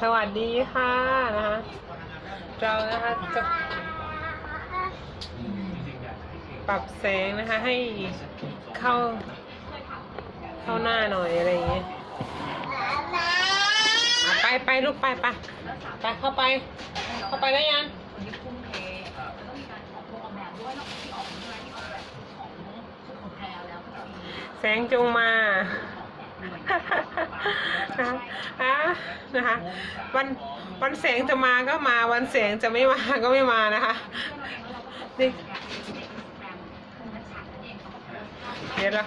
สวัสดีค่ะนะคะเรานะคะจะปรับแสงนะคะ ให้เข้า เข้าหน้าหน่อยอะไรอย่างเงี้ยไปไปลูกไปไปไปเข้าไป เข้าไปได้ยังวันแสงจงมานะคะ นะคะ วันวันแสงจะมาก็มาวันแสงจะไม่มาก็ไม่มานะคะนี่เดี๋ยวเรา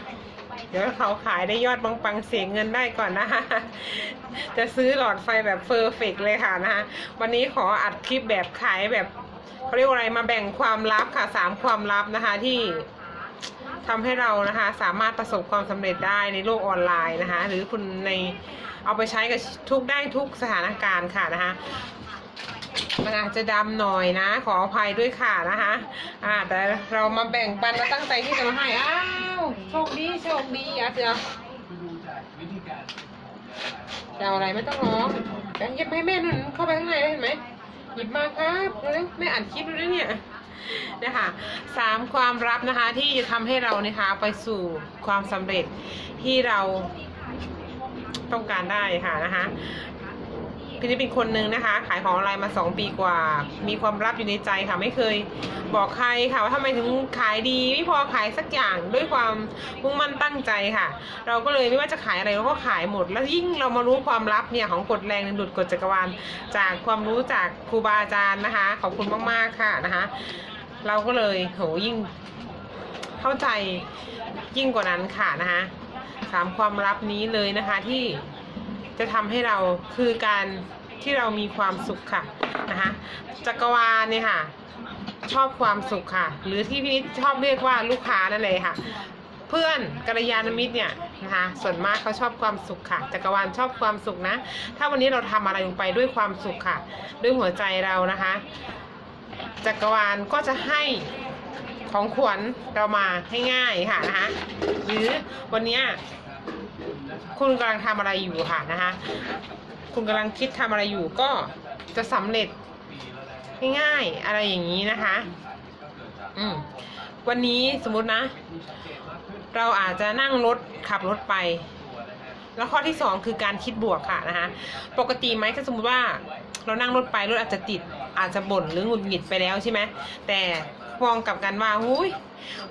เดี๋ยวเขาขายได้ยอดปังๆเสียเงินได้ก่อนนะคะ จะซื้อหลอดไฟแบบเฟอร์เฟกเลยค่ะนะคะ วันนี้ขออัดคลิปแบบขายแบบเขาเรียกว่าอะไรมาแบ่งความลับค่ะสามความลับนะคะที่ ทำให้เรานะคะสามารถประสบความสำเร็จได้ในโลกออนไลน์นะคะ หรือคุณในเอาไปใช้กับทุกได้ทุกสถานการณ์ค่ะนะคะมันอาจจะดำหน่อยนะ ขออภัยด้วยค่ะนะคะอ่าแต่เรามาแบ่งปันและตั้งใจที่จะมาให้อ้าวโชคดีโชคดีอะเสือจะเอาอะไรไม่ต้องร้องแบงค์หยิบให้แม่หนุนเข้าไปข้างในได้เห็นไหมหยิบมาครับเร็วๆแม่อ่านคลิปดูด้วยเนี่ย นะคะสามความลับนะคะที่จะทำให้เรานะคะไปสู่ความสำเร็จที่เราต้องการได้ค่ะนะคะ พี่นี่เป็นคนหนึ่งนะคะ ขายของออนไลน์มาสองปีกว่า มีความลับอยู่ในใจค่ะ ไม่เคยบอกใครค่ะว่าทำไมถึงขายดี ไม่พอขายสักอย่างด้วยความมุ่งมั่นตั้งใจค่ะ เราก็เลยไม่ว่าจะขายอะไรเราก็ขายหมด แล้วยิ่งเรามารู้ความลับเนี่ยของกฎแรงในดุดกฎจักรวาลจากความรู้จากครูบาอาจารย์นะคะ ขอบคุณมากๆค่ะนะคะ เราก็เลยโหยิ่งเข้าใจยิ่งกว่านั้นค่ะนะคะสามความลับนี้เลยนะคะที่ จะทำให้เราคือการที่เรามีความสุขค่ะนะคะจักรวาลเนี่ยค่ะ ชอบความสุขค่ะ หรือที่พี่นิดชอบเรียกว่าลูกค้านั่นเลยค่ะ เพื่อนกัลยาณมิตรเนี่ยนะคะส่วนมากเขาชอบความสุขค่ะจักรวาลชอบความสุขนะ ถ้าวันนี้เราทำอะไรลงไปด้วยความสุขค่ะ ด้วยหัวใจเรานะคะจักรวาลก็จะให้ของขวัญเรามาให้ง่ายค่ะนะคะหรือวันนี้ คุณกำลังทำอะไรอยู่ค่ะนะคะ คุณกำลังคิดทำอะไรอยู่ก็จะสำเร็จง่ายๆอะไรอย่างนี้นะคะ อืมวันนี้สมมตินะ เราอาจจะนั่งรถขับรถไป แล้วข้อที่สองคือการคิดบวกค่ะนะคะ ปกติไหมถ้าสมมติว่าเรานั่งรถไปรถอาจจะติด อาจจะบ่นหรือหงุดหงิดไปแล้วใช่ไหมแต่มองกลับกันว่าหุย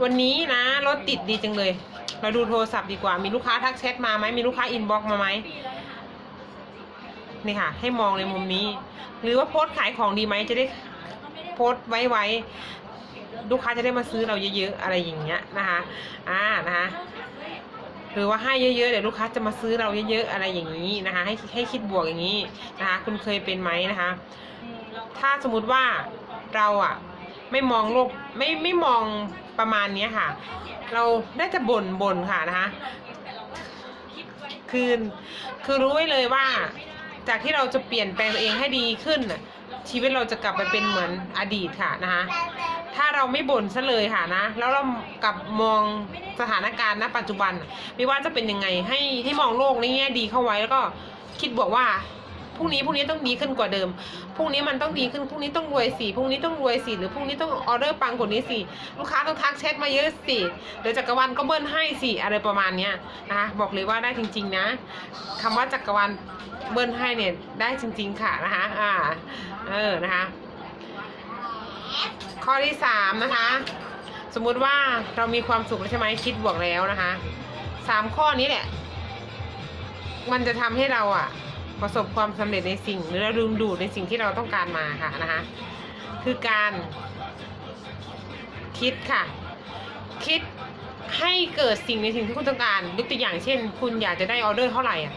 วันนี้นะรถติดดีจังเลย เราดูโทรศัพท์ดีกว่า มีลูกค้าทักแชทมาไหมมีลูกค้าอินบ็อกมาไหมนี่ค่ะ ให้มองในมุมนี้ หรือว่าโพสขายของดีไหมจะได้โพสไว้ไว้ลูกค้าจะได้มาซื้อเราเยอะๆอะไรอย่างเงี้ยนะคะอ่านะคะหรือว่าให้เยอะๆเดี๋ยวลูกค้าจะมาซื้อเราเยอะๆอะไรอย่างนี้นะคะ ให้ให้คิดบวกอย่างนี้นะคะคุณเคยเป็นไหมนะคะ ถ้าสมมุติว่าเราอะไม่มองโลกไม่ไม่มอง ประมาณนี้ค่ะ เราได้แต่บ่นบ่นค่ะนะคะคือคือรู้ไว้เลยว่า จากที่เราจะเปลี่ยนแปลงตัวเองให้ดีขึ้นน่ะชีวิตเราจะกลับไปเป็นเหมือนอดีตค่ะนะคะถ้าเราไม่บ่นซะเลยค่ะนะ แล้วเรากลับมองสถานการณ์ณปัจจุบัน ไม่ว่าจะเป็นยังไงให้ให้มองโลกในแง่ดีเข้าไว้แล้วก็คิดบอกว่า พรุ่งนี้พรุ่งนี้ต้องดีขึ้นกว่าเดิมพรุ่งนี้มันต้องดีขึ้นพรุ่งนี้ต้องรวยสิพรุ่งนี้ต้องรวยสิหรือพรุ่งนี้ต้องออเดอร์ปังกว่านี้สิลูกค้าต้องทักแชทมาเยอะสิเดี๋ยวจักรวาลก็เบิ้ลให้สิอะไรประมาณเนี้ยนะคะบอกเลยว่าได้จริง ๆ นะคำว่าจักรวาลเบิ้ลให้เนี่ยได้จริง ๆ ค่ะนะคะอ่าเออนะคะข้อที่สามนะคะ สมมุติว่าเรามีความสุขแล้วใช่ไหมคิดบวกแล้วนะคะสามข้อนี้แหละมันจะทำให้เราอะ ประสบความสำเร็จในสิ่งหรือเราดึงดูดในสิ่งที่เราต้องการมาค่ะนะคะ คือการคิดค่ะ คิดให้เกิดสิ่งในสิ่งที่คุณต้องการยกตัวอย่างเช่น คุณอยากจะได้ออเดอร์เท่าไหร่อะ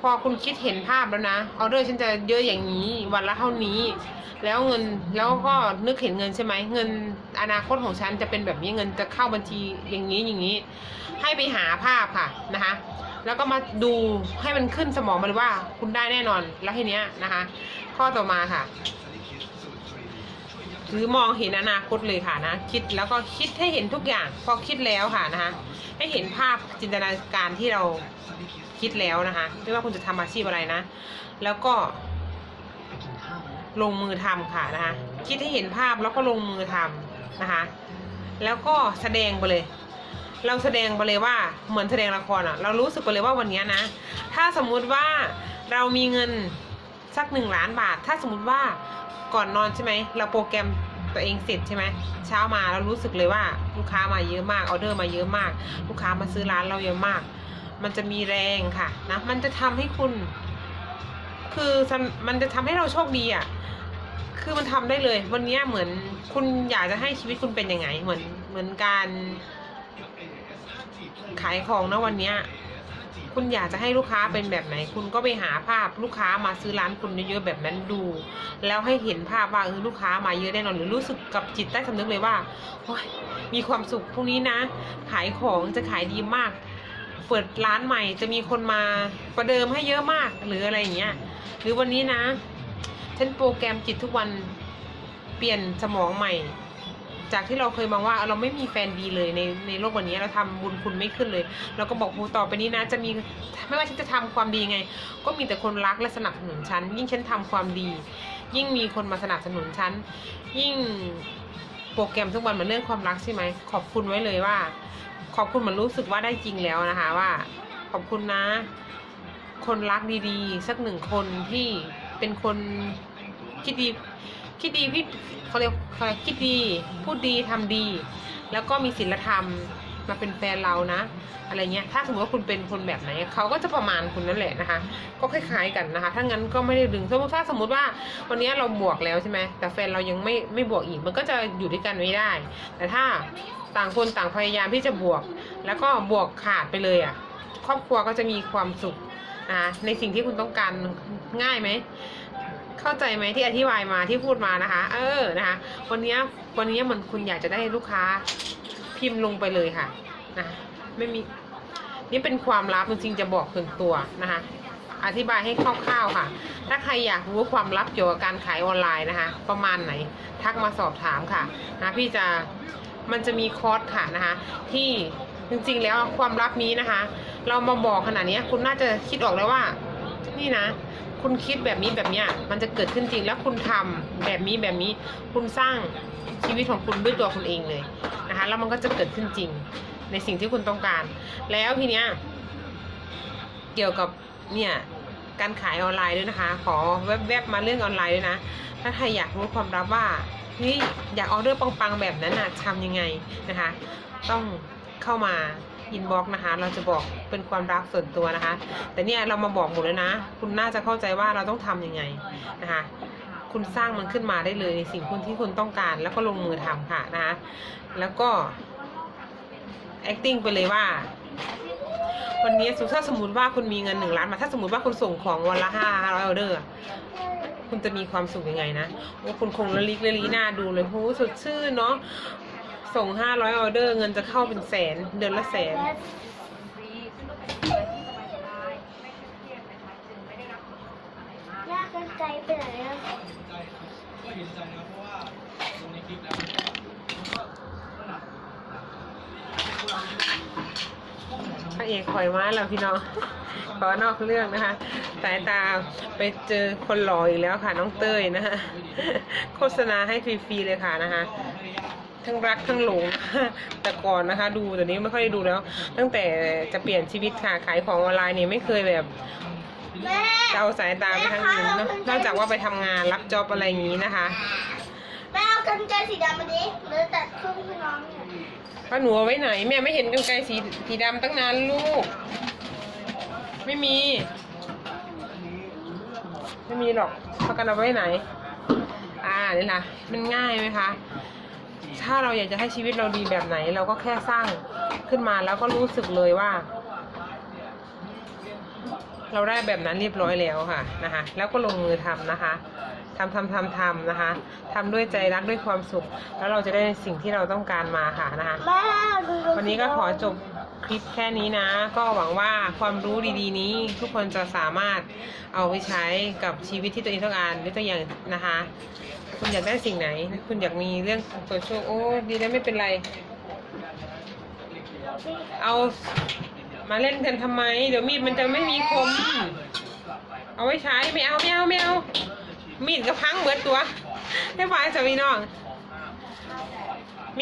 พอคุณคิดเห็นภาพแล้วนะออเดอร์ฉันจะเยอะอย่างนี้วันละเท่านี้ แล้วเงินแล้วก็นึกเห็นเงินใช่ไหมเงินอนาคตของฉันจะเป็นแบบนี้เงินจะเข้าบัญชีอย่างนี้อย่างนี้ ให้ไปหาภาพค่ะนะคะ แล้วก็มาดูให้มันขึ้นสมองมาเลยว่าคุณได้แน่นอนแล้วทีเนี้ยนะคะ ข้อต่อมาค่ะหรือมองเห็นอนาคตเลยค่ะนะ คิดแล้วก็คิดให้เห็นทุกอย่าง พอคิดแล้วค่ะนะคะ ให้เห็นภาพจินตนาการที่เราคิดแล้วนะคะไม่ว่าคุณจะทำอาชีพอะไรนะ แล้วก็ ลงมือทำค่ะนะคะ คิดให้เห็นภาพแล้วก็ลงมือทำนะคะ แล้วก็แสดงไปเลย เราแสดงไปเลยว่าเหมือนแสดงละครอะเรารู้สึกไปเลยว่าวันนี้นะ ถ้าสมมุติว่าเรามีเงินสักหนึ่งล้านบาท ถ้าสมมุติว่าก่อนนอนใช่ไหมเราโปรแกรมตัวเองเสร็จใช่ไหมเช้ามาเรารู้สึกเลยว่าลูกค้ามาเยอะมากออเดอร์มาเยอะมาก ลูกค้ามาซื้อร้านเราเยอะมาก มันจะมีแรงค่ะนะมันจะทำให้คุณ คือมันจะทำให้เราโชคดีอะคือมันทำได้เลย วันนี้เหมือนคุณอยากจะให้ชีวิตคุณเป็นยังไง เหมือนเหมือนการ ขายของนะวันเนี้ยคุณอยากจะให้ลูกค้าเป็นแบบไหน คุณก็ไปหาภาพลูกค้ามาซื้อร้านคุณเยอะๆแบบนั้นดู แล้วให้เห็นภาพว่าเออลูกค้ามาเยอะแน่นอนหรือรู้สึกกับจิตใต้สำนึกเลยว่าโอ๊ยมีความสุขพรุ่งนี้นะ ขายของจะขายดีมาก เปิดร้านใหม่จะมีคนมาประเดิมให้เยอะมากหรืออะไรอย่างเงี้ยหรือวันนี้นะฉันโปรแกรมจิตทุกวันเปลี่ยนสมองใหม่ จากที่เราเคยมองว่าเราไม่มีแฟนดีเลยในในโลกวันนี้เราทำบุญคุณไม่ขึ้นเลยเราก็บอกครูต่อไปนี้นะ จะมีไม่ว่าฉันจะทำความดีไง ก็มีแต่คนรักและสนับสนุนฉันยิ่งฉันทำความดี ยิ่งมีคนมาสนับสนุนฉันยิ่งโปรแกรมทุกวันมือนเรื่องความรักใช่ไหมขอบคุณไว้เลยว่า ขอบคุณเหมือนรู้สึกว่าได้จริงแล้วนะคะว่า ขอบคุณนะ คนรักดีๆ สักหนึ่งคนที่เป็นคนคิดดี คิดดีพี่เขาเรียกเขาเรียกคิดดี พูดดีทำดี แล้วก็มีศีลธรรมมาเป็นแฟนเรานะ อะไรเงี้ย ถ้าสมมติว่าคุณเป็นคนแบบไหนเขาก็จะประมาณคุณนั่นแหละนะคะ ก็คล้ายๆกันนะคะ ถ้างั้นก็ไม่ได้ดึงสมมติถ้าสมมติว่าวันนี้เราบวกแล้วใช่ไหมแต่แฟนเรายังไม่ไม่บวกอีก มันก็จะอยู่ด้วยกันไม่ได้ แต่ถ้าต่างคนต่างพยายามที่จะบวก แล้วก็บวกขาดไปเลยอะ ครอบครัวก็จะมีความสุขนะะในสิ่งที่คุณต้องการง่ายไหม เข้าใจไหมที่อธิบายมาที่พูดมานะคะ เออนะคะ วันนี้วันนี้เหมันคุณอยากจะได้ลูกค้าพิมพ์ลงไปเลยค่ะนะไม่มีนี่เป็นความลับจริงๆจะบอกส่วนตัวนะคะ อธิบายให้คร่าวๆค่ะ ถ้าใครอยากรู้ความลับเกี่ยวกับการขายออนไลน์นะคะ ประมาณไหนทักมาสอบถามค่ะนะพี่จะมันจะมีคอร์สค่ะนะคะที่จริงๆแล้วความลับนี้นะคะ เรามาบอกขนาดนี้คุณน่าจะคิดออกแล้วว่า นี่นะ คุณคิดแบบนี้แบบเนี้ยมันจะเกิดขึ้นจริงแล้วคุณทำแบบนี้แบบนี้ คุณสร้างชีวิตของคุณด้วยตัวคุณเองเลยนะคะแล้วมันก็จะเกิดขึ้นจริง ในสิ่งที่คุณต้องการ แล้วทีเนี้ยเกี่ยวกับเนี่ยการขายออนไลน์ด้วยนะคะ ขอแวบๆมาเรื่องออนไลน์ด้วยนะ ถ้าใครอยากรู้ความลับว่าเฮ้ยอยากออเดอร์ปังๆแบบนั้นน่ะทำยังไงนะคะ ต้องเข้ามา อินบ็อกนะคะ เราจะบอกเป็นความลับส่วนตัวนะคะ แต่เนี่ยเรามาบอกหมดแล้วนะ คุณน่าจะเข้าใจว่าเราต้องทำยังไงนะคะ คุณสร้างมันขึ้นมาได้เลยในสิ่งคุณที่คุณต้องการ แล้วก็ลงมือทำค่ะนะคะ แล้วก็ acting ไปเลยว่าวันนี้ถ้าสมมติว่าคุณมีเงินหนึ่งล้านมาถ้าสมมติว่าคุณส่งของวันละห้าร้อยออเดอร์คุณจะมีความสุขยังไงนะโอ้คุณคงละลิกละลีหน้าดูเลยโหสดชื่นเนาะ ส่งห้าร้อยออเดอร์เงินจะเข้าเป็นแสน เดือนละแสนดีซึ่งก็เป็นอะไรที่สบายๆไม่เครียดนะคะจึงไม่ได้รับผลกระทบอะไรมากยากกันไกลไปไหนอะก็เห็นใจนะเพราะว่าดูในคลิปแล้วพระเอกคอยมาแล้วพี่น้อง ขอนอกเรื่องนะคะ สายตาไปเจอคนหล่ออีกแล้วค่ะน้องเต้ยนะคะโฆษณาให้ฟรีๆเลยค่ะนะคะ ทั้งรักทั้งหลงแต่ก่อนนะคะ ดูแต่นี้ไม่ค่อยได้ดูแล้ว ตั้งแต่จะเปลี่ยนชีวิตค่ะขายของออนไลน์เนี่ยไม่เคยแบบแม่จะเอาสายตาไปทางอื่นเนอะนอกจากว่าไปทำงานรับจ็อบอะไรอย่างนี้นะคะแม่เอากันไกลสีดำมาดิหรือตัดครึ่งให้น้องเนี่ยป้าหนูเอาไว้ไหนแม่ไม่เห็นกรรไกรสีสีดำตั้งนานลูก ไม่มี ไม่มีหรอกเขากันเอาไว้ไหน อ่านี่ล่ะมันง่ายไหมคะ ถ้าเราอยากจะให้ชีวิตเราดีแบบไหน เราก็แค่สร้างขึ้นมาแล้วก็รู้สึกเลยว่า เราได้แบบนั้นเรียบร้อยแล้วค่ะนะคะ แล้วก็ลงมือทำนะคะทำทำทำทำนะคะทำด้วยใจรักด้วยความสุข แล้วเราจะได้สิ่งที่เราต้องการมาค่ะนะคะแม่ดูวันนี้ก็ขอจบ คลิปแค่นี้นะ ก็หวังว่าความรู้ดีๆ นี้ทุกคนจะสามารถเอาไปใช้กับชีวิตที่ตัวเองต้องการด้วยตัวอย่างนะคะ คุณอยากได้สิ่งไหน คุณอยากมีเรื่องโซเชียลโอ้ดีแล้วไม่เป็นไร เอามาเล่นกันทำไม เดี๋ยวมีดมันจะไม่มีคม เอาไว้ใช้ไม่เอาไม่เอาไม่เอามีดก็พังเบิดตัวให้ฝ่ายสามีน้อง